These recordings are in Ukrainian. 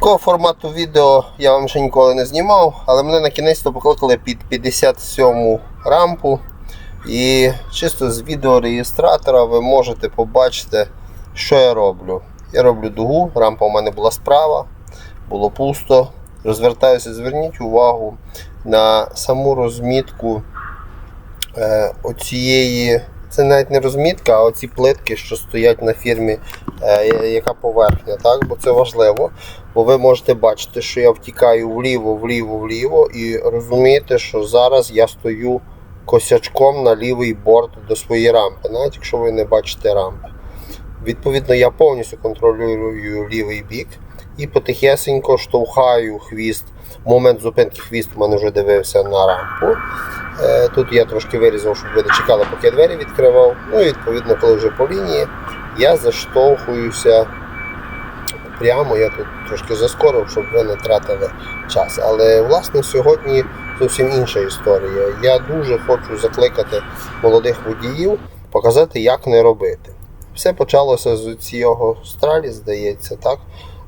Такого формату відео я вам ще ніколи не знімав, але мене на кінець покликали під 57-му рампу. І чисто з відеореєстратора ви можете побачити, що я роблю. Я роблю дугу, рампа у мене була справа, було пусто. Розвертаюся, зверніть увагу на саму розмітку е, оцієї. Це навіть не розмітка, а оці плитки, що стоять на фірмі, е, яка поверхня, так? бо це важливо. Бо ви можете бачити, що я втікаю вліво, вліво, вліво, і розумієте, що зараз я стою косячком на лівий борт до своєї рампи, навіть якщо ви не бачите рампи. Відповідно, я повністю контролюю лівий бік і потихесенько штовхаю хвіст. Момент зупинки хвіст у мене вже дивився на рампу. Е, Тут я трошки вирізав, щоб ви дочекали, поки я двері відкривав. Ну і відповідно, коли вже по лінії, я заштовхуюся прямо. Я тут трошки заскорив, щоб ви не тратили час. Але власне сьогодні зовсім інша історія. Я дуже хочу закликати молодих водіїв, показати, як не робити. Все почалося з цього стралі, здається, так?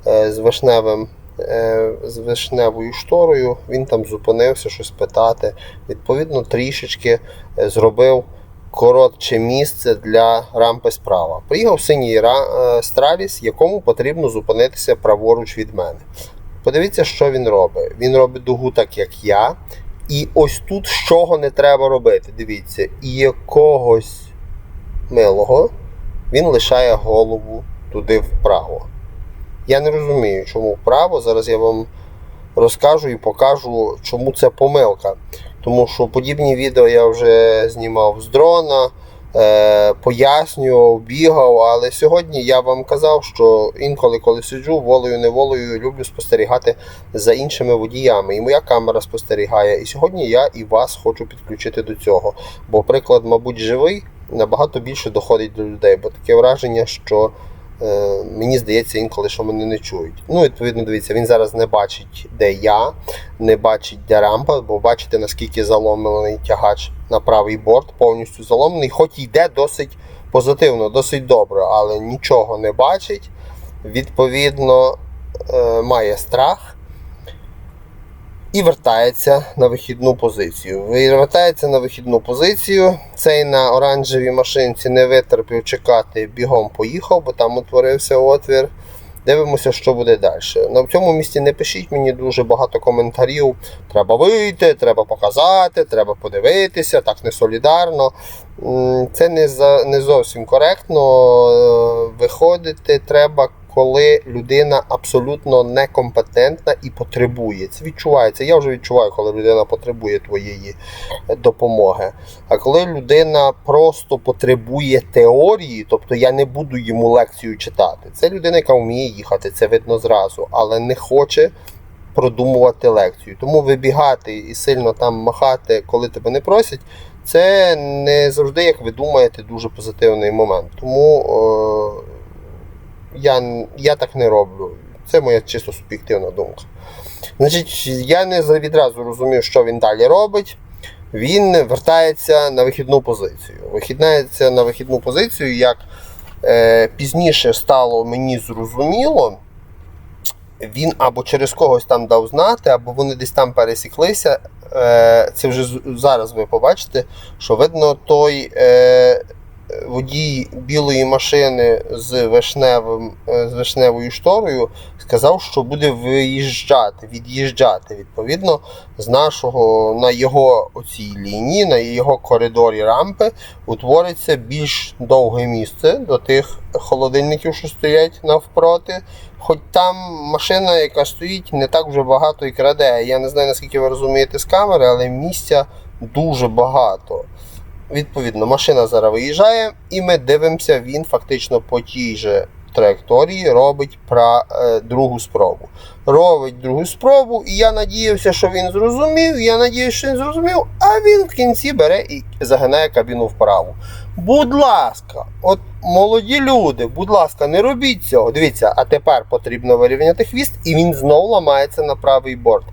Е, з вишневим. е, З вишневою шторою він там зупинився щось питати. Відповідно, трішечки е, зробив коротше місце для рампи справа. Приїхав синій страліс, якому потрібно зупинитися праворуч від мене. Подивіться, що він робить. Він робить дугу так, як я. І ось тут з чого не треба робити. Дивіться, і якогось милого він лишає голову туди вправо. Я не розумію, чому вправо. Зараз я вам розкажу і покажу, чому це помилка. Тому що подібні відео я вже знімав з дрона, е, пояснював, бігав. Але сьогодні я вам казав, що інколи, коли сиджу, волею неволею люблю спостерігати за іншими водіями. І моя камера спостерігає. І сьогодні я і вас хочу підключити до цього. Бо приклад, мабуть, живий набагато більше доходить до людей, бо таке враження, що мені здається інколи, що мене не чують. Ну, відповідно, дивіться, він зараз не бачить, де я, не бачить, де рампа, бо бачите, наскільки заломлений тягач на правий борт, повністю заломлений, хоч йде досить позитивно, досить добре, але нічого не бачить. Відповідно, е, має страх. І вертається на вихідну позицію. Вертається на вихідну позицію. Цей на оранжевій машинці не витерпів чекати, бігом поїхав, бо там утворився отвір. Дивимося, що буде далі. На цьому місці не пишіть мені дуже багато коментарів. Треба вийти, треба показати, треба подивитися, так не солідарно. Це не, за, не зовсім коректно. Е, Виходити треба, коли людина абсолютно некомпетентна і потребує. Це відчувається. Я вже відчуваю, коли людина потребує твоєї допомоги. А коли людина просто потребує теорії, тобто я не буду йому лекцію читати. Це людина, яка вміє їхати, це видно зразу, але не хоче продумувати лекцію. Тому вибігати і сильно там махати, коли тебе не просять, це не завжди, як ви думаєте, дуже позитивний момент. Тому е, я, я так не роблю. Це моя чисто суб'єктивна думка. Значить, я не відразу розумів, що він далі робить. Він вертається на вихідну позицію. Вихіднається на вихідну позицію, як е, пізніше стало мені зрозуміло, він або через когось там дав знати, або вони десь там пересіклися. Е, це вже зараз ви побачите, що видно той е, водій білої машини з, вишневим, е, з вишневою шторою сказав, що буде виїжджати, від'їжджати. Відповідно, з нашого на його оцій лінії, на його коридорі рампи утвориться більш довге місце до тих холодильників, що стоять навпроти. Хоч там машина, яка стоїть, не так вже багато і краде. Я не знаю, наскільки ви розумієте з камери, але місця дуже багато. Відповідно, машина зараз виїжджає, і ми дивимося, він фактично по тій же траєкторії робить пра, е, другу спробу. Робить другу спробу, і я надіявся, що він зрозумів. Я надіюся, що він зрозумів, а він в кінці бере і загинає кабіну вправо. Будь ласка, от молоді люди, будь ласка, не робіть цього. Дивіться, а тепер потрібно вирівняти хвіст, і він знов ламається на правий борт.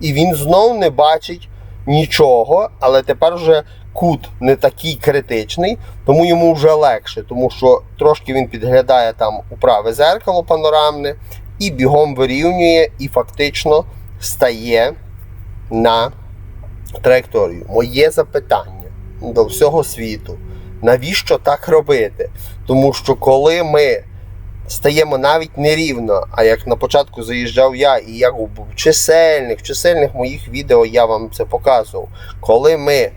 І він знов не бачить нічого, але тепер вже кут не такий критичний, тому йому вже легше, тому що трошки він підглядає там у праве зеркало панорамне, і бігом вирівнює, і фактично стає на траєкторію. Моє запитання до всього світу: навіщо так робити? Тому що коли ми стаємо навіть нерівно, а як на початку заїжджав я, і як у чисельних, чисельних моїх відео я вам це показував, коли ми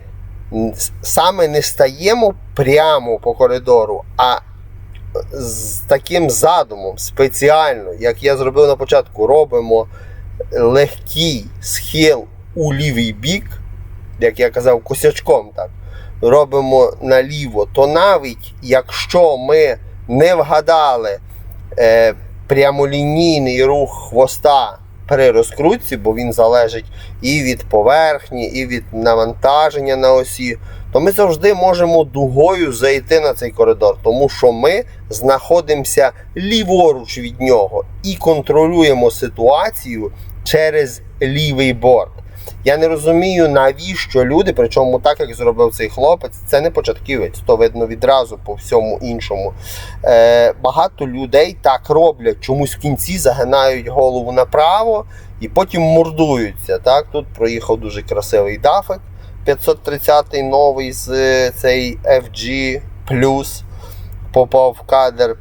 саме не стаємо прямо по коридору, а з таким задумом спеціально, як я зробив на початку, робимо легкий схил у лівий бік, як я казав, косячком так, робимо наліво, то навіть якщо ми не вгадали е, прямолінійний рух хвоста при розкрутці, бо він залежить і від поверхні, і від навантаження на осі, то ми завжди можемо дугою зайти на цей коридор, тому що ми знаходимося ліворуч від нього і контролюємо ситуацію через лівий борт. Я не розумію, навіщо люди, причому так як зробив цей хлопець, це не початківець, то видно відразу по всьому іншому. Е, багато людей так роблять, чомусь в кінці загинають голову направо і потім мордуються. Так? Тут проїхав дуже красивий дафик 530 новий з е, цей FG попав в кадр.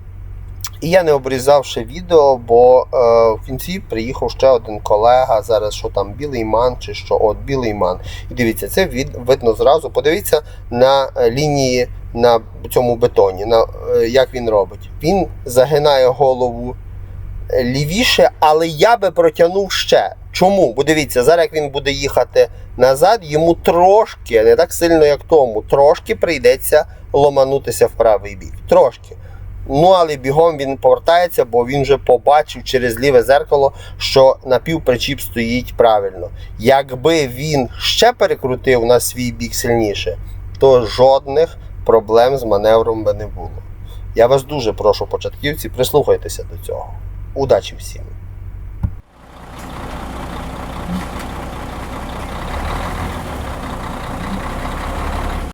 І я не обрізав ще відео, бо е, в кінці приїхав ще один колега. Зараз що там білий ман чи що, от білий ман. І дивіться, це від, видно зразу. Подивіться на е, лінії на цьому бетоні, на, е, як він робить. Він загинає голову е, лівіше, але я би протягнув ще. Чому? Бо дивіться, зараз як він буде їхати назад, йому трошки, не так сильно, як тому, трошки прийдеться ломанутися в правий бік. Трошки. Ну, але бігом він повертається, бо він вже побачив через ліве зеркало, що напівпричіп стоїть правильно. Якби він ще перекрутив на свій бік сильніше, то жодних проблем з маневром би не було. Я вас дуже прошу, початківці, прислухайтеся до цього. Удачі всім!